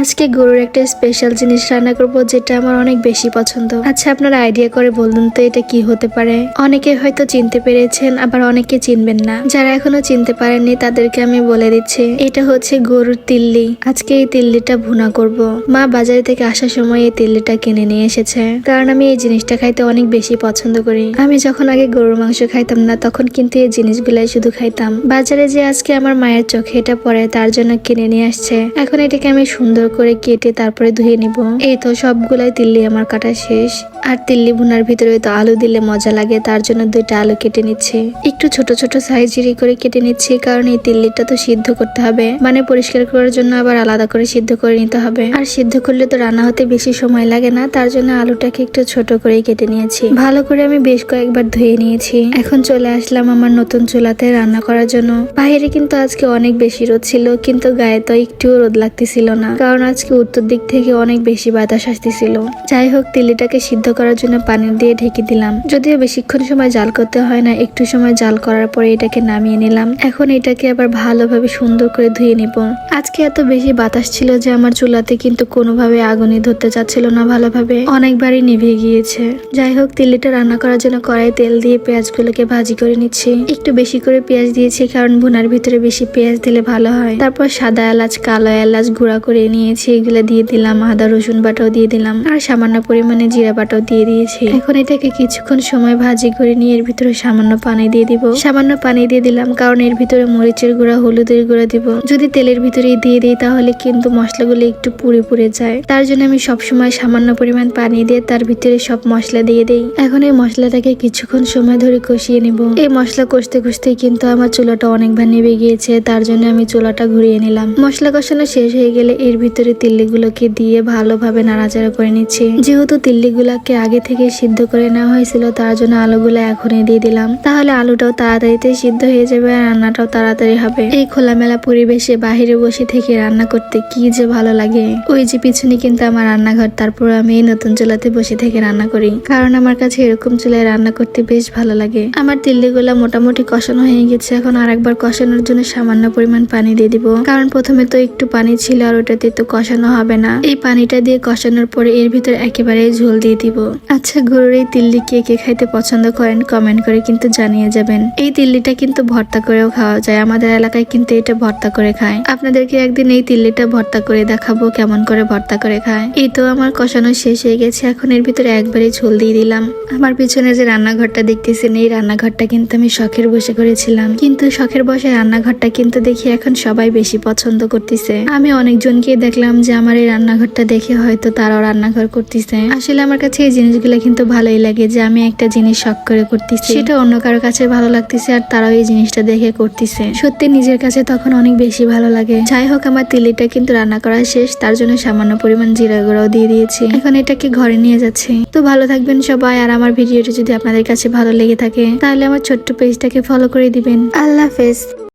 আজকে গরুর একটা স্পেশাল জিনিস রান্না করব যেটা আমার অনেক বেশি পছন্দ। আচ্ছা আপনারা আইডিয়া করে বলুন তো এটা কি হতে পারে? অনেকে হয়তো চিনতে পেরেছেন, আবার অনেকে চিনবেন না। যারা এখনও চিনতে পারেননি, তাদেরকে আমি বলে দিচ্ছি, এটা হচ্ছে গরুর তিল্লি। আজকে এই তিল্লিটা ভুনা করব। মা বাজারে থেকে আসার সময় এই তিল্লিটা কিনে নিয়ে এসেছে। কারণ আমি এই জিনিসটা খাইতে অনেক বেশি পছন্দ করি। আমি যখন আগে গরুর মাংস খাইতাম না, তখন কিন্তু এই জিনিসগুলাই শুধু খাইতাম। বাজারে যে আজকে আমার মায়ের চোখে এটা পড়ে, তার জন্য কিনে নিয়ে আসছে। এখন এটাকে আমি সুন্দর করে কেটে তারপরে ধুয়ে নিব। এই তো সবগুলাই তিল্লি আমার কাটা শেষ। আর তিল্লি ভুনার ভিতরে তো আলু দিলে মজা লাগে, তার জন্য দুইটা আলু কেটে নিচ্ছে। একটু ছোট ছোট সাইজিরি করে কেটে নিচ্ছি, কারণ এই তিল্লিটা তো সিদ্ধ করতে হবে। মানে পরিষ্কার করার জন্য আবার আলাদা করে সিদ্ধ করে নিতে হবে। আর সিদ্ধ করলে তো রান্না হতে বেশি সময় লাগে না, তার জন্য আলুটাকে একটু ছোট করে কেটে নিয়েছি। ভালো করে আমি বেশ কয়েকবার ধুয়ে নিয়েছি। এখন চলে আসলাম আমার নতুন চুলাতে রান্না করার জন্য। বাইরে কিন্তু আজকে অনেক বেশি রোদ ছিল, কিন্তু গায়ে তো একটুও রোদ লাগতেছিল না। কারণ আজকে উত্তর দিক থেকে অনেক বেশি বাতাস আসতেছিল। যাই হোক তিল্লিটাকে সিদ্ধ করার জন্য পানি দিয়ে ঢেকে দিলাম। যদিও বেশিক্ষণ সময় জাল করতে হয় না, একটু সময় জাল করার পরে এটাকে নামিয়ে নিলাম। এখন এটাকে আবার ভালোভাবে সুন্দর করে ধুয়ে নিব। আজকে এত বেশি বাতাস ছিল যে আমার চুলাতে কিন্তু কোনোভাবে আগুনই ধরতে চাচ্ছিল না ভালোভাবে। অনেকবারই নিভে গিয়েছে। যাই হোক তিল্লিটা রান্না করার জন্য কড়াই তেল দিয়ে পেঁয়াজগুলোকে ভাজি করে নিচ্ছি। একটু বেশি করে পেঁয়াজ দিয়েছি কারণ ভুনার ভিতরে বেশি পেঁয়াজ দিলে ভালো হয়। তারপর সাদা এলাচ, কালো এলাচ গুঁড়া করে নিয়েছি, এগুলো দিয়ে দিলাম, আদা, রসুন বাটাও দিয়ে দিলাম, আর সামান্য পরিমাণে জিরা বাটাও দিয়ে দিয়েছি। এখন এটাকে কিছুক্ষণ সময় ভাজি করে নিয়ে এর ভিতরে সামান্য পানি দিয়ে দিব। সামান্য পানি দিয়ে দিলাম, কারণ এর ভিতরে মরিচের গুঁড়া, হলুদের গুঁড়া দিব। যদি তেলের ভিতরে দিয়ে দিই, তাহলে কিন্তু মশলাগুলো একটু পুড়ে পুড়ে যায়। তার জন্য আমি সবসময় সামান্য পরিমাণ পানি দিয়ে তার ভিতরে সব মশলা দিয়ে দিই। এখন এই মশলাটাকে কিছুক্ষণ সময় ধরে কষিয়ে নিব। এই মশলা কষতে কষতে কিন্তু আমার চুলাটা অনেকবার নেবে গিয়েছে, তার জন্য আমি চুলাটা ঘুরিয়ে নিলাম। মশলা কষানো শেষ হয়ে গেলে এর ভিতরে তিল্লিগুলোকে দিয়ে ভালোভাবে নাড়াচাড়া করে নিচ্ছি। যেহেতু তিল্লিগুলাকে আগে থেকে সিদ্ধ করে নেওয়া হয়েছিল, তার জন্য আলুগুলো এখনই দিয়ে দিলাম। তাহলে আলুটাও তাড়াতাড়িতে সিদ্ধ হয়ে যাবে আর রান্নাটাও তাড়াতাড়ি হবে। এই খোলামেলা পরিবেশে বাহিরে বসে থেকে রান্না করতে কি যে ভালো লাগে। ওই যে পিছনে কিন্তু আমার রান্নাঘর, তারপর আমি নতুন চুলাতে বসে থেকে রান্না করি। কারণ আমার কাছে এরকম চুলায় রান্না করতে বেশ ভালো লাগে। আমার তিল্লিগুলা মোটামুটি কষানো হয়ে গেছে, এখন আরেকবার কষানোর জন্য সামান্য পরিমাণ পানি দিয়ে দিব। কারণ প্রথমে তো একটু পানি ছিল আর ওটাতে তো কষানো হবে না। এই পানিটা দিয়ে কষানোর পরে এর ভিতর একেবারে ঝোল দিয়ে দিব। আচ্ছা গরুর এই তিল্লি কে কে খাইতে পছন্দ করেন কমেন্ট করে কিন্তু জানিয়ে যাবেন। এই তিল্লিটা কিন্তু ভর্তা করেও খাওয়া যায়। আমাদের এলাকায় কিন্তু এটা ভর্তা করে খায়। আপনাদেরকে একদিন এই তিল্লিটা ভর্তা করে দেখাবো, কেমন করে ভর্তা করে খায়। এই তো আমার কষানো শেষ হয়ে গেছে। এখন এর ভিতরে একবারে ঝোল দিয়ে দিলাম। আমার পিছনে যে রান্নাঘরটা দেখতেছেন, এই রান্নাঘরটা কিন্তু আমি শখের বসে করেছিলাম। কিন্তু শখের বসে রান্নাঘরটা কিন্তু দেখি এখন সবাই বেশি পছন্দ করতেছে। আমি অনেকজনকে দেখলাম যে আমার এই রান্নাঘরটা দেখে হয়তো তারাও রান্নাঘর করতেছে। আসলে আমার কাছে এই জিনিসগুলো কিন্তু ভালোই লাগে যে আমি একটা জিনিস শখ করে করতেছি। সেটা অন্য কারও কাছে ভালো লাগতেছে আর তারাও এই জিনিসটা দেখে করতেছে। সত্যি নিজের কাছে তখন অনেক বেশি ভালো লাগে। যাই হোক, আমার তিলিটা কিন্তু রান্না করা শেষ, তার জন্য সামান্য পরিমাণ জিরা গুঁড়াও দিয়ে দিয়েছি। এখন এটাকে ঘরে নিয়ে যাচ্ছি। তো ভালো থাকবেন সবাই, আর আমার ভিডিওটি যদি আপনাদের কাছে ভালো লেগে থাকে, তাহলে আমার ছোট্ট পেজটাকে ফলো করে দিবেন। আল্লাহ হাফেজ।